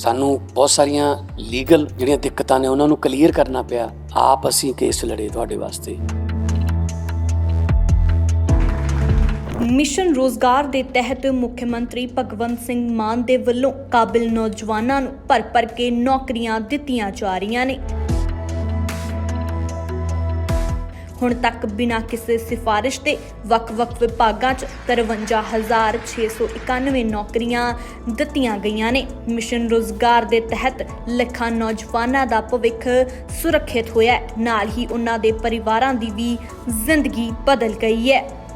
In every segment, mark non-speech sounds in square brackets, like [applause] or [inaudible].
ਸਾਨੂੰ ਬਹੁਤ ਸਾਰੀਆਂ ਲੀਗਲ ਜਿਹੜੀਆਂ ਦਿੱਕਤਾਂ ਨੇ ਉਹਨਾਂ ਨੂੰ ਕਲੀਅਰ ਕਰਨਾ ਪਿਆ। ਆਪ ਅਸੀਂ ਕੇਸ ਲੜੇ ਤੁਹਾਡੇ ਵਾਸਤੇ। ਮਿਸ਼ਨ ਰੋਜ਼ਗਾਰ ਦੇ ਤਹਿਤ ਮੁੱਖ ਮੰਤਰੀ ਭਗਵੰਤ ਸਿੰਘ ਮਾਨ ਦੇ ਵੱਲੋਂ ਕਾਬਿਲ ਨੌਜਵਾਨਾਂ ਨੂੰ ਭਰ ਭਰ ਕੇ ਨੌਕਰੀਆਂ ਦਿੱਤੀਆਂ ਜਾ ਰਹੀਆਂ ਨੇ। ਹੁਣ ਤੱਕ ਬਿਨਾਂ ਕਿਸੇ ਸਿਫਾਰਿਸ਼ ਦੇ ਵੱਖ-ਵੱਖ ਵਿਭਾਗਾਂ 'ਚ 53691 ਨੌਕਰੀਆਂ ਦਿੱਤੀਆਂ ਗਈਆਂ ਨੇ। ਮਿਸ਼ਨ ਰੋਜ਼ਗਾਰ ਦੇ ਤਹਿਤ ਲੱਖਾਂ ਨੌਜਵਾਨਾਂ ਦਾ ਭਵਿੱਖ ਸੁਰੱਖਿਅਤ ਹੋਇਆ ਹੈ। ਨਾਲ ਹੀ ਉਹਨਾਂ ਦੇ ਪਰਿਵਾਰਾਂ ਦੀ ਵੀ ਜ਼ਿੰਦਗੀ ਬਦਲ ਗਈ ਹੈ।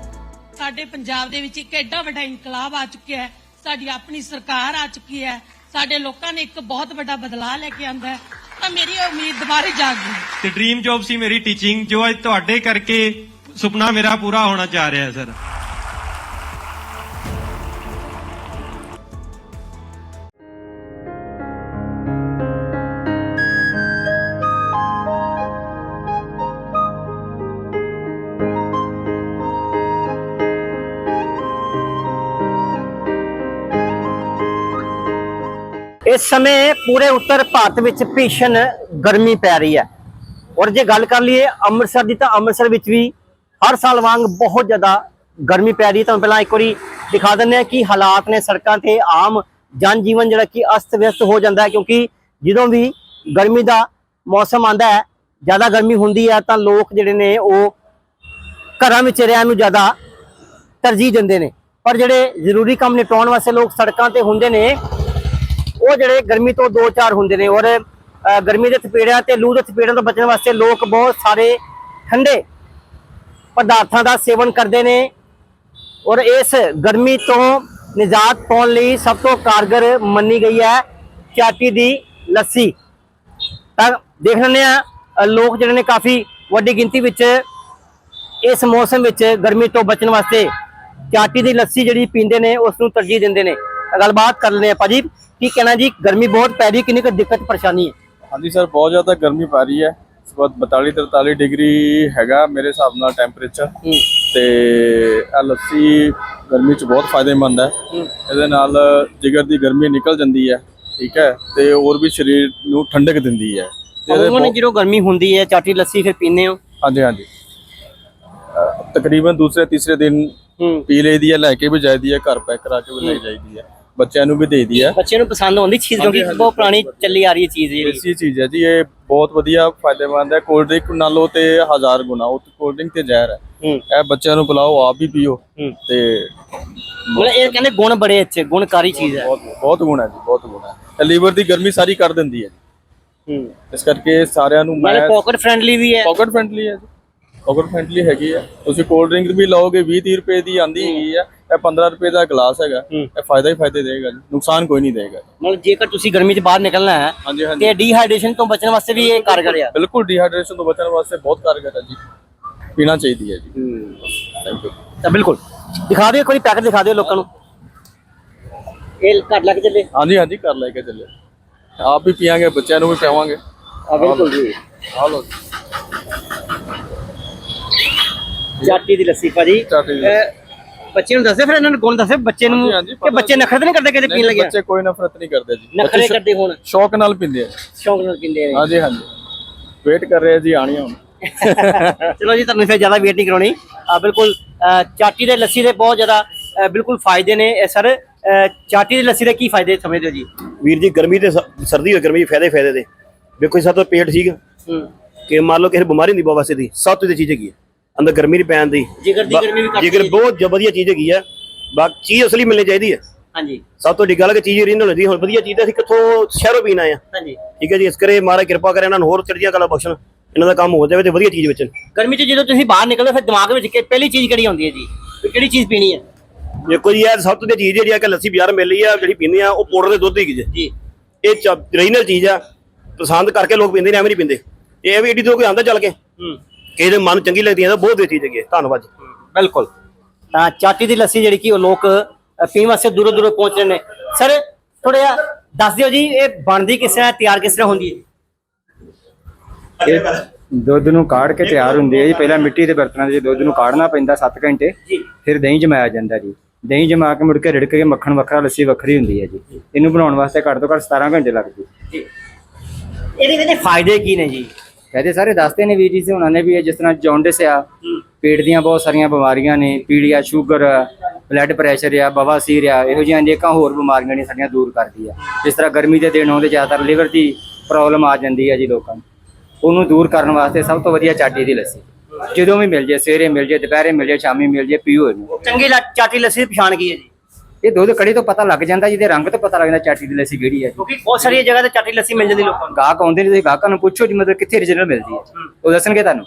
ਸਾਡੇ ਪੰਜਾਬ ਦੇ ਵਿੱਚ ਇੱਕ ਐਡਾ ਵੱਡਾ ਇਨਕਲਾਬ ਆ ਚੁੱਕਿਆ ਹੈ। ਸਾਡੀ ਆਪਣੀ ਸਰਕਾਰ ਆ ਚੁੱਕੀ ਹੈ। ਸਾਡੇ ਲੋਕਾਂ ਨੇ ਇੱਕ ਬਹੁਤ ਵੱਡਾ ਬਦਲਾਅ ਲੈ ਕੇ ਆਂਦਾ ਹੈ। ਤਾਂ ਮੇਰੀ ਉਮੀਦ ਦੁਬਾਰੇ ਜਾਗ ਗਈ। ਤੇ ਡ੍ਰੀਮ ਜੌਬ ਸੀ ਮੇਰੀ ਟੀਚਿੰਗ ਜੋ ਅੱਜ ਤੁਹਾਡੇ ਕਰਕੇ ਸੁਪਨਾ ਮੇਰਾ ਪੂਰਾ ਹੋਣਾ ਚਾਹ ਰਿਹਾ ਹੈ ਸਰ ਇਸ ਸਮੇਂ ਪੂਰੇ ਉੱਤਰ ਭਾਰਤ ਵਿੱਚ ਭੀਸ਼ਣ ਗਰਮੀ ਪੈ ਰਹੀ ਹੈ। ਔਰ ਜੇ ਗੱਲ ਕਰ ਲਈਏ ਅੰਮ੍ਰਿਤਸਰ ਦੀ ਤਾਂ ਅੰਮ੍ਰਿਤਸਰ ਵਿੱਚ ਵੀ ਹਰ ਸਾਲ ਵਾਂਗ ਬਹੁਤ ਜ਼ਿਆਦਾ ਗਰਮੀ ਪੈ ਰਹੀ ਹੈ। ਤਾਂ ਪਹਿਲਾਂ ਇੱਕ ਵਾਰੀ ਦਿਖਾ ਦਿੰਦੇ ਹਾਂ ਕਿ ਹਾਲਾਤ ਨੇ ਸੜਕਾਂ ਤੇ ਆਮ ਜਨ ਜੀਵਨ ਜਿਹੜਾ ਕਿ ਅਸਤ ਵਿਅਸਤ ਹੋ ਜਾਂਦਾ ਹੈ, ਕਿਉਂਕਿ ਜਦੋਂ ਵੀ ਗਰਮੀ ਦਾ ਮੌਸਮ ਆਂਦਾ ਹੈ, ਜ਼ਿਆਦਾ ਗਰਮੀ ਹੁੰਦੀ ਹੈ ਤਾਂ ਲੋਕ ਜਿਹੜੇ ਨੇ ਉਹ ਘਰਾਂ ਵਿੱਚ ਰਹਿਣ ਨੂੰ ਜ਼ਿਆਦਾ ਤਰਜੀਹ ਦਿੰਦੇ ਨੇ। ਪਰ ਜਿਹੜੇ ਜ਼ਰੂਰੀ ਕੰਮ ਨਿਪਟਾਉਣ ਵਾਸਤੇ ਲੋਕ ਸੜਕਾਂ ਤੇ ਹੁੰਦੇ ਨੇ ਉਹ ਜਿਹੜੇ ਗਰਮੀ ਤੋਂ ਦੋ ਚਾਰ ਹੁੰਦੇ ਨੇ ਔਰ ਗਰਮੀ ਦੇ ਥਪੇੜਿਆਂ ਤੇ ਲੂ ਦੇ ਥਪੇੜਿਆਂ ਤੋਂ ਬਚਣ ਵਾਸਤੇ ਲੋਕ ਬਹੁਤ ਸਾਰੇ ਠੰਡੇ ਪਦਾਰਥਾਂ ਦਾ ਸੇਵਨ ਕਰਦੇ ਨੇ ਔਰ ਇਸ ਗਰਮੀ ਤੋਂ ਨਿਜਾਤ ਪਾਉਣ ਲਈ ਸਭ ਤੋਂ ਕਾਰਗਰ ਮੰਨੀ ਗਈ ਹੈ ਚਾਟੀ ਦੀ ਲੱਸੀ। ਤਾਂ ਦੇਖ ਲੈਂਦੇ ਆ ਲੋਕ ਜਿਹੜੇ ਨੇ ਕਾਫੀ ਵੱਡੀ ਗਿਣਤੀ ਵਿੱਚ ਇਸ ਮੌਸਮ ਵਿੱਚ ਗਰਮੀ ਤੋਂ ਬਚਣ ਵਾਸਤੇ ਚਾਟੀ ਦੀ ਲੱਸੀ ਜਿਹੜੀ ਪੀਂਦੇ ਨੇ, ਉਸ ਨੂੰ ਤਰਜੀਹ ਦਿੰਦੇ ਨੇ। ਗੱਲਬਾਤ ਕਰ ਲੈਂਦੇ ਆ ਭਾਜੀ। ਕੀ ਕਹਿਣਾ ਜੀ ਗਰਮੀ ਬਹੁਤ ਪੈ ਰਹੀ ਕਿੰਨੀ ਕੁ ਦਿੱਕਤ ਪਰੇਸ਼ਾਨੀ ਹੈ? ਹਾਂਜੀ ਸਰ ਬਹੁਤ ਜ਼ਿਆਦਾ ਗਰਮੀ ਪੈ ਰਹੀ ਹੈ। ਵਕਤ 42 43 ਡਿਗਰੀ ਹੈਗਾ ਮੇਰੇ ਹਿਸਾਬ ਨਾਲ ਟੈਂਪਰੇਚਰ। ਤੇ ਇਹ ਲੱਸੀ ਗਰਮੀ 'ਚ ਬਹੁਤ ਫਾਇਦੇਮੰਦ ਹੈ। ਇਹਦੇ ਨਾਲ ਜਿਗਰ ਦੀ ਗਰਮੀ ਨਿਕਲ ਜਾਂਦੀ ਹੈ ਠੀਕ ਹੈ ਤੇ ਹੋਰ ਵੀ ਸਰੀਰ ਨੂੰ ਠੰਡਕ ਦਿੰਦੀ ਹੈ। ਤੇ ਇਹਦੇ ਉਹਨਾਂ ਬਹੁਤ- ਜਦੋਂ ਗਰਮੀ ਹੁੰਦੀ ਹੈ ਚਾਟੀ ਲੱਸੀ ਫਿਰ ਪੀਂਦੇ ਹੋ? ਹਾਂਜੀ ਹਾਂਜੀ। ਅਹ ਤਕਰੀਬਨ ਦੂਸਰੇ ਤੀਸਰੇ ਦਿਨ ਪੀ ਲਈਦੀ ਹੈ ਲੈ ਕੇ ਵੀ ਜਾਈਦੀ ਹੈ ਘਰ ਪੈਕ ਕਰਾ ਕੇ ਵੀ ਲੈ ਜਾਈਦੀ ਹੈ। ਬੱਚਿਆਂ ਨੂੰ ਵੀ ਦੇਈਦੀ ਹੈ। ਬੱਚੇ ਨੂੰ ਪਸੰਦ ਆਉਂਦੀ ਚੀਜ਼ ਕਿਉਂਕਿ ਬਹੁਤ ਪੁਰਾਣੀ ਚੱਲੀ ਆ ਰਹੀ ਹੈ ਚੀਜ਼ ਜਿਹੜੀ। ਦੇਸੀ ਚੀਜ਼ ਹੈ ਜੀ ਇਹ ਬਹੁਤ ਵਧੀਆ ਫਾਇਦੇਮੰਦ ਹੈ। ਕੋਲਡ ਡਰਿੰਕ ਨਾਲੋਂ ਤੇ ਹਜ਼ਾਰ ਗੁਣਾ ਉਹ ਕੋਲਡ ਡਰਿੰਕ ਤੇ ਜ਼ਹਿਰ ਹੈ। ਹੂੰ। ਇਹ ਬੱਚਿਆਂ ਨੂੰ ਪਿਲਾਓ ਆਪ ਵੀ ਪੀਓ ਹੂੰ। ਤੇ ਮਤਲਬ ਇਹ ਕਹਿੰਦੇ ਗੁਣ ਬੜੇ ਅੱਛੇ ਗੁਣਕਾਰੀ ਚੀਜ਼ ਹੈ। ਬਹੁਤ ਬਹੁਤ ਗੁਣ ਹੈ ਜੀ ਬਹੁਤ ਗੁਣ ਹੈ। ਲੀਵਰ ਦੀ ਗਰਮੀ ਸਾਰੀ ਕੱਢ ਦਿੰਦੀ ਹੈ ਜੀ। ਹੂੰ। ਇਸ ਕਰਕੇ ਸਾਰਿਆਂ ਨੂੰ ਮੈਂ ਪਾਕਟ ਫ੍ਰੈਂਡਲੀ ਵੀ ਹੈ। ਪਾਕਟ ਫ੍ਰੈਂਡਲੀ ਹੈ ਜੀ। ਪਾਕਟ ਫ੍ਰੈਂਡਲੀ ਹੈਗੀ ਹੈ ਤੁਸੀਂ ਕੋਲਡ ਡਰਿੰਕ ਵੀ ਲਓਗੇ 20 30 ਰੁਪਏ ਦੀ ਆਂਦੀ ਹੈਗੀ ਹੈ ਇਹ 15 ਰੁਪਏ ਦਾ ਗਲਾਸ ਹੈਗਾ। ਇਹ ਫਾਇਦਾ ਹੀ ਫਾਇਦੇ ਦੇਗਾ ਜੀ। ਨੁਕਸਾਨ ਕੋਈ ਨਹੀਂ ਦੇਗਾ। ਮਤਲਬ ਜੇਕਰ ਤੁਸੀਂ ਗਰਮੀ 'ਚ ਬਾਹਰ ਨਿਕਲਣਾ ਹੈ ਤੇ ਡੀਹਾਈਡਰੇਸ਼ਨ ਤੋਂ ਬਚਣ ਵਾਸਤੇ ਵੀ ਇਹ ਕਾਰਗਰ ਆ। ਬਿਲਕੁਲ ਡੀਹਾਈਡਰੇਸ਼ਨ ਤੋਂ ਬਚਣ ਵਾਸਤੇ ਬਹੁਤ ਕਾਰਗਰ ਹੈ ਜੀ। ਪੀਣਾ ਚਾਹੀਦੀ ਹੈ ਜੀ। ਥੈਂਕ ਯੂ ਤਾਂ ਬਿਲਕੁਲ। ਦਿਖਾ ਦਿਓ ਵਾਰੀ ਪੈਕਟ ਦਿਖਾ ਦਿਓ ਲੋਕਾਂ ਨੂੰ। ਇਹ ਘੱਟ ਲੱਗ ਚੱਲੇ? ਹਾਂਜੀ ਹਾਂਜੀ ਕਰ ਲੈ ਕੇ ਚੱਲੇ। ਆਪ ਵੀ ਪੀਾਂਗੇ ਬੱਚਿਆਂ ਨੂੰ ਵੀ ਪਿਆਵਾਂਗੇ। ਆ ਬਿਲਕੁਲ ਜੀ। ਆ ਲਓ ਚਾਟੀ ਦੀ ਲੱਸੀ ਭਾਜੀ। ਚਾਟੀ ਦੀ ਇਹ ਬੱਚੇ ਨੂੰ ਦੱਸੇ ਫਿਰ ਇਹਨਾਂ ਨੂੰ ਗੁਣ ਦੱਸੇ? ਬੱਚੇ ਨੂੰ ਹਾਂਜੀ, ਹਾਂਜੀ, ਕਿ ਪਤਾ ਬੱਚੇ ਨਖਰੇ ਤਾਂ ਨਹੀਂ ਕਰਦੇ ਕਿਤੇ ਪੀਣ ਨਹੀਂ, ਲੱਗਿਆ? ਬੱਚੇ ਕੋਈ ਨਫ਼ਰਤ ਨਹੀਂ ਕਰਦੇ ਜੀ। ਨਖਰੇ ਬੱਚੇ ਕਰਦੇ ਹੁਣ। ਸ਼ੌਕ ਨਾਲ ਪੀਂਦੇ ਆ। ਸ਼ੌਂਕ ਨਾਲ ਪੀਂਦੇ ਨੇ ਹਾਂਜੀ ਹਾਂਜੀ। ਵੇਟ ਕਰ ਰਹੇ ਆ ਜੀ ਆਣੀਆਂ ਹੁਣ। [laughs] ਚਲੋ ਜੀ ਤੁਹਾਨੂੰ ਫਿਰ ਜ਼ਿਆਦਾ ਵੇਟ ਨਹੀਂ ਕਰਾਉਣੀ। ਆ ਬਿਲਕੁਲ ਅ, ਚਾਟੀ ਦੇ ਲੱਸੀ ਦੇ ਬਹੁਤ ਜ਼ਿਆਦਾ ਬਿਲਕੁਲ ਫਾਇਦੇ ਨੇ। ਇਹ ਸਰ ਚਾਟੀ ਦੀ ਲੱਸੀ ਦੇ ਕੀ ਫਾਇਦੇ ਸਮਝਦੇ ਹੋ ਜੀ? ਵੀਰ ਜੀ ਗਰਮੀ ਤੇ ਸ- ਸਰਦੀ ਹੋਏ ਗਰਮੀ ਦੇ ਫਾਇਦੇ ਫਾਇਦੇ ਦੇ ਵੇਖੋ ਜੀ, ਸਭ ਤੋਂ ਪੇਟ ਠੀਕ ਹੂੰ। ਕਿ ਮੰਨ ਲਓ ਕਿਸੇ ਬਿਮਾਰੀ ਹੁੰਦੀ ਬਹੁਤ ਵਾਸਤੇ ਦੀ ਸਭ ਤੋਂ ਦੀ ਚੀਜ਼ ਹੈਗੀ ਹੈ ਅੰਦਰ ਗਰਮੀ ਨਹੀਂ ਪੈਣ ਦੀ। ਜਿਗਰ ਦੀ ਗਰਮੀ ਵੀ ਘੱਟ ਜਿਗਰ ਹੈ। ਬਹੁਤ ਜ- ਵਧੀਆ ਚੀਜ਼ ਹੈਗੀ ਹੈ ਬਾਕੀ ਚੀਜ਼ ਅਸਲੀ ਮਿਲਣੀ ਚਾਹੀਦੀ ਹੈ। ਹਾਂਜੀ। ਸਭ ਤੋਂ ਵੱਡੀ ਗੱਲ ਹੈ ਕਿ ਚੀਜ਼ ਓਰੀਜਨਲ ਹੁੰਦੀ ਹੁਣ ਵਧੀਆ ਚੀਜ਼ ਤਾਂ ਅਸੀਂ ਕਿੱਥੋਂ ਸ਼ਹਿਰੋਂ ਪੀਣਾ ਆ। ਹਾਂਜੀ। ਠੀਕ ਹੈ ਜੀ ਇਸ ਕਰੇ ਮਹਾਰਾਜ ਕਿਰਪਾ ਕਰੇ ਇਹਨਾਂ ਨੂੰ ਹੋਰ ਚੜ੍ਹਦੀਆਂ ਕਲਾ ਬਖਸ਼ਣ ਇਹਨਾਂ ਦਾ ਕੰਮ ਹੋ ਜਾਵੇ ਤੇ ਵਧੀਆ ਚੀਜ਼ ਵਿੱਚ ਗਰਮੀ 'ਚ ਜਦੋਂ ਤੁਸੀਂ ਬਾਹਰ ਨਿਕਲਦੇ ਫਿਰ ਦਿਮਾਗ ਵਿੱਚ ਕਿ ਪਹਿਲੀ ਚੀਜ਼ ਕਿਹੜੀ ਆਉਂਦੀ ਹੈ ਜੀ? ਵੀ ਕਿਹੜੀ ਚੀਜ਼ ਪੀਣੀ ਹੈ? ਦੇਖੋ ਜੀ ਇਹ ਸਭ ਤੋਂ ਦੀ ਚੀਜ਼ ਜਿਹੜੀ ਆ ਕਿ ਲੱਸੀ ਬਾਜ਼ਾਰ ਮਿਲ ਰਹੀ ਆ ਜਿਹੜੀ ਪੀਂਦੇ ਆ ਉਹ ਪਾਊਡਰ ਦੇ ਦੁੱਧ ਦੀ ਚੀਜ਼ ਹੈ। ਜੀ। ਇਹ ਓਰੀਜਨਲ ਚੀਜ਼ ਆ। ਪਸੰਦ ਕਰਕੇ ਲੋਕ ਪੀਂਦੇ ਨੇ ਐਵੇਂ ਨਹੀਂ ਪੀਂਦੇ। ਇਹ ਵੀ ਏਡੀ ਤੋਂ ਕੋਈ ਆਂਦਾ ਚੱਲ ਕੇ। ਹੂੰ। ਕਿਸੇ ਦੇ ਮਨ ਨੂੰ ਚੰਗੀ ਲੱਗਦੀ ਹੈ ਤਾਂ ਬਹੁਤ ਵਧੀਆ ਚੀਜ਼ ਹੈਗੀ ਹੈ। ਧੰਨਵਾਦ ਜੀ। ਬਿਲਕੁਲ। ਤਾਂ ਚਾਟੀ ਦੀ ਲੱਸੀ ਜਿਹੜੀ ਕਿ ਉਹ ਲੋਕ ਅ, ਪੀਣ ਵਾਸਤੇ ਦੂਰੋਂ ਦੂਰੋਂ ਪਹੁੰਚ ਰਹੇ ਨੇ। ਸਰ ਥੋੜਾ ਜਿਹਾ ਦੱਸ ਦਿਓ ਜੀ ਇਹ ਬਣਦੀ ਕਿਸ ਤਰ੍ਹਾਂ ਤਿਆਰ ਕਿਸ ਤਰ੍ਹਾਂ ਹੁੰਦੀ ਹੈ? ਇਹ ਦੁੱਧ ਨੂੰ ਕਾੜ ਕੇ ਤਿਆਰ ਹੁੰਦੀ ਹੈ ਜੀ। ਪਹਿਲਾਂ ਮਿੱਟੀ ਦੇ ਬਰਤਨਾਂ 'ਚ ਦੁੱਧ ਨੂੰ ਕਾੜਨਾ ਪੈਂਦਾ 7 ਘੰਟੇ। ਜੀ। ਫਿਰ ਦਹੀਂ ਜਮਾਇਆ ਜਾਂਦਾ ਜੀ। ਦਹੀਂ ਜਮਾ ਕੇ ਮੁੜ ਕੇ ਰਿੜਕ ਕੇ ਮੱਖਣ ਵੱਖਰਾ ਲੱਸੀ ਵੱਖਰੀ ਹੁੰਦੀ ਹੈ ਜੀ। ਇਹਨੂੰ ਬਣਾਉਣ ਵਾਸਤੇ ਘੱਟ ਤੋਂ ਘੱਟ 17 ਘੰਟੇ ਲੱਗਦੇ। ਇਹਦੇ ਵਿੱਚ ਫਾਇਦੇ ਕੀ ਨੇ ਜੀ? ਕਹਦੇ ਸਾਰੇ ਦੱਸਦੇ ਨੇ ਵੀਰ ਜੀ ਸੀ, ਉਹਨਾਂ ਨੇ ਵੀ ਇਹ ਜਿਸ ਤਰ੍ਹਾਂ ਜੌਂਡਿਸ ਆ, ਪੇਟ ਦੀਆਂ ਬਹੁਤ ਸਾਰੀਆਂ ਬਿਮਾਰੀਆਂ ਨੇ, ਪੀੜੀਆ, ਸ਼ੂਗਰ ਬਲੱਡ ਪ੍ਰੈਸ਼ਰ ਆ ਬਵਾਸੀਰ ਆ, ਇਹੋ ਜਿਹੀਆਂ ਅਨੇਕਾਂ ਹੋਰ ਬਿਮਾਰੀਆਂ ਨੇ ਸਾਡੀਆਂ ਦੂਰ ਕਰਦੀ ਆ। ਜਿਸ ਤਰ੍ਹਾਂ ਗਰਮੀ ਦੇ ਦਿਨ ਆਉਂਦੇ ਜ਼ਿਆਦਾਤਰ ਲਿਵਰ ਦੀ ਪ੍ਰੋਬਲਮ ਆ ਜਾਂਦੀ ਹੈ ਜੀ ਲੋਕਾਂ ਨੂੰ। ਉਹਨੂੰ ਦੂਰ ਕਰਨ ਵਾਸਤੇ ਸਭ ਤੋਂ ਵਧੀਆ ਚਾਟੀ ਦੀ ਲੱਸੀ। ਜਦੋਂ ਵੀ ਮਿਲ ਜੇ, ਸਵੇਰੇ ਮਿਲ ਜੇ, ਦੁਪਹਿਰੇ ਮਿਲ ਜੇ, ਸ਼ਾਮੀ ਮਿਲ ਜੇ, ਪੀਓ ਇਹਨੂੰ। ਚੰਗੀ ਲਾ- ਚਾਟੀ ਲੱਸੀ ਦੀ ਪਛਾਣ ਕੀ ਹੈ ਜੀ? ਇਹ ਦੁੱਧ ਕੜੀ ਤੋਂ ਪਤਾ ਲੱਗ ਜਾਂਦਾ ਜਿਹਦੇ ਰੰਗ ਤੋਂ ਪਤਾ ਲੱਗ ਜਾਂਦਾ ਚਾਟੀ ਦੀ ਲੱਸੀ ਕਿਹੜੀ ਹੈ ਕਿਉਂਕਿ ਬਹੁਤ ਸਾਰੀਆਂ ਜਗ੍ਹਾ ਤੇ ਚਾਟੀ ਲੱਸੀ ਮਿਲ ਜਾਂਦੀ ਲੋਕਾਂ ਨੂੰ। ਗਾਹਕ ਆਉਂਦੇ ਨੇ ਤੁਸੀਂ ਗਾਹਕਾਂ ਨੂੰ ਪੁੱਛੋ ਜੀ ਮਤਲਬ ਕਿੱਥੇ origignal ਮਿਲਦੀ ਹੈ। ਉਹ ਦੱਸਣਗੇ ਤੁਹਾਨੂੰ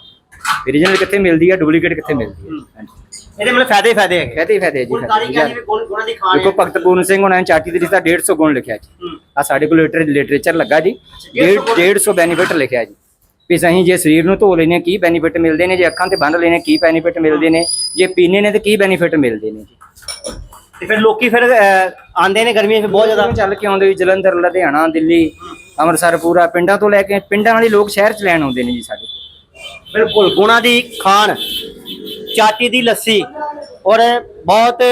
origignal ਕਿੱਥੇ ਮਿਲਦੀ ਹੈ ਡੁਪਲੀਕੇਟ ਕਿੱਥੇ ਮਿਲਦੀ ਹੈ। ਹਾਂਜੀ। ਇਹਦੇ ਮਤਲਬ ਫਾਇਦੇ ਹੀ ਫਾਇਦੇ ਹੈਗੇ। ਹੀ ਫਾਇਦੇ ਜੀ ਗੁਣਕਾਰੀ ਫਾਇਦੇ ਕਹਿੰਦੀ ਵੀ ਗੁਣ ਗੁਣਾਂ ਦੀ ਖਾਣ ਦੇਖੋ ਭਗਤ ਪੂਰਨ ਸਿੰਘ ਹੋਣਾ ਨੇ ਚਾਟੀ ਦੇ ਰਿਸ਼ਤਾ 150 ਗੁਣ ਲਿਖਿਆ ਜੀ। ਆ ਸਾਡੇ ਕੋਲ ਲਿਟਰੇਚਰ ਲੱਗਾ ਜੀ। 150 ਬੈਨੀਫਿਟ ਲਿਖਿਆ ਜੀ। ਵੀ ਅਸੀਂ ਜੇ ਸਰੀਰ ਨੂੰ ਧੋ ਲੈਨੇ ਕੀ ਬੈਨੀਫਿਟ ਮਿਲਦੇ ਨੇ? ਜੇ ਅੱਖਾਂ ਤੇ ਬੰਨ ਲੈਨੇ ਕੀ ਬੈਨੀਫਿਟ ਮਿਲਦੇ ਨੇ? ਜੇ ਪੀਨੇ ਨੇ ਤੇ ਕੀ ਬੈਨੀਫਿਟ ਮਿਲਦੇ ਨੇ ਜੀ? ਤੇ ਫਿਰ ਲੋਕੀ ਫਿਰ ਆਉਂਦੇ ਨੇ ਗਰਮੀਆਂ 'ਚ ਬਹੁਤ ਜ਼ਿਆਦਾ। ਚੱਲ ਕੇ ਆਉਂਦੇ ਜੀ ਜਲੰਧਰ ਲੁਧਿਆਣਾ ਦਿੱਲੀ ਅੰਮ੍ਰਿਤਸਰ ਪੂਰਾ ਪਿੰਡਾਂ ਤੋਂ ਲੈ ਕੇ ਪਿੰਡਾਂ ਵਾਲੇ ਲੋਕ ਸ਼ਹਿਰ ਚ ਲੈਣ ਆਉਂਦੇ ਨੇ ਜੀ ਸਾਡੇ ਕੋਲ। ਬਿਲਕੁਲ ਗੁਣਾ ਦੀ ਖਾਣ ਚਾਟੀ ਦੀ ਲੱਸੀ ਔਰ ਬਹੁਤ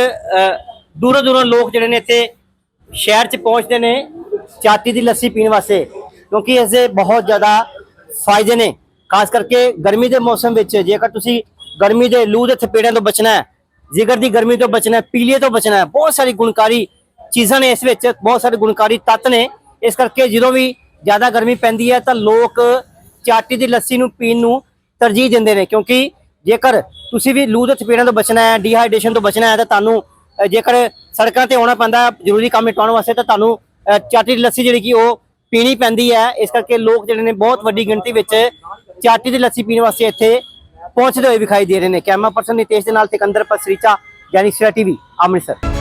ਦੂਰੋਂ ਦੂਰੋਂ ਲੋਕ ਜਿਹੜੇ ਨੇ ਇੱਥੇ ਸ਼ਹਿਰ 'ਚ ਪਹੁੰਚਦੇ ਨੇ ਚਾਟੀ ਦੀ ਲੱਸੀ ਪੀਣ ਵਾਸਤੇ ਕਿਉਂਕਿ ਇਸ ਦੇ ਬਹੁਤ ਜ਼ਿਆਦਾ ਫਾਇਦੇ ਨੇ। ਖਾਸ ਕਰਕੇ ਗਰਮੀ ਦੇ ਮੌਸਮ ਵਿੱਚ ਜੇਕਰ ਤੁਸੀਂ ਗਰਮੀ ਦੇ ਲੂ ਦੇ ਥਪੇੜਿਆਂ ਤੋਂ ਬਚਣਾ ਹੈ ਜਿਗਰ ਦੀ ਗਰਮੀ ਤੋਂ ਬਚਣਾ ਹੈ, ਪੀਲੀਏ ਤੋਂ ਬਚਣਾ ਹੈ। ਬਹੁਤ ਸਾਰੀ ਗੁਣਕਾਰੀ ਚੀਜ਼ਾਂ ਨੇ ਇਸ ਵਿੱਚ, ਬਹੁਤ ਸਾਰੇ ਗੁਣਕਾਰੀ ਤੱਤ ਨੇ। ਇਸ ਕਰਕੇ ਜਦੋਂ ਵੀ ਜ਼ਿਆਦਾ ਗਰਮੀ ਪੈਂਦੀ ਹੈ ਤਾਂ ਲੋਕ ਚਾਟੀ ਦੀ ਲੱਸੀ ਨੂੰ ਪੀਣ ਨੂੰ ਤਰਜੀਹ ਦਿੰਦੇ ਨੇ, ਕਿਉਂਕਿ ਜੇਕਰ ਤੁਸੀਂ ਵੀ ਲੂ ਦੇ ਥਪੇੜਾਂ ਤੋਂ ਬਚਣਾ ਹੈ ਡੀਹਾਈਡਰੇਸ਼ਨ ਤੋਂ ਬਚਣਾ ਹੈ, ਤਾਂ ਤੁਹਾਨੂੰ ਜੇਕਰ ਸੜਕਾਂ ਤੇ ਆਉਣਾ ਪੈਂਦਾ ਜ਼ਰੂਰੀ ਕੰਮ ਨਿਪਟਾਉਣ ਵਾਸਤੇ, ਤਾਂ ਤੁਹਾਨੂੰ ਚਾਟੀ ਦੀ ਲੱਸੀ ਜਿਹੜੀ ਕਿ ਉਹ ਪੀਣੀ ਪੈਂਦੀ ਹੈ। ਇਸ ਕਰਕੇ ਲੋਕ ਜਿਹੜੇ ਨੇ ਬਹੁਤ ਵੱਡੀ ਗਿਣਤੀ ਵਿੱਚ ਚਾਟੀ ਦੀ ਲੱਸੀ ਪੀਣ ਵਾਸਤੇ ਇੱਥੇ ਪਹੁੰਚਦੇ ਹੋਏ ਵਿਖਾਈ ਦੇ ਰਹੇ ਨੇ। ਕੈਮਰਾ ਪਰਸਨ ਨਿਤੇਸ਼ ਦੇ ਨਾਲ ਸਿਕੰਦਰ ਪਸਰੀਚਾ ਯਾਨੀ ਸਿਰਾ ਟੀਵੀ, ਅੰਮ੍ਰਿਤਸਰ।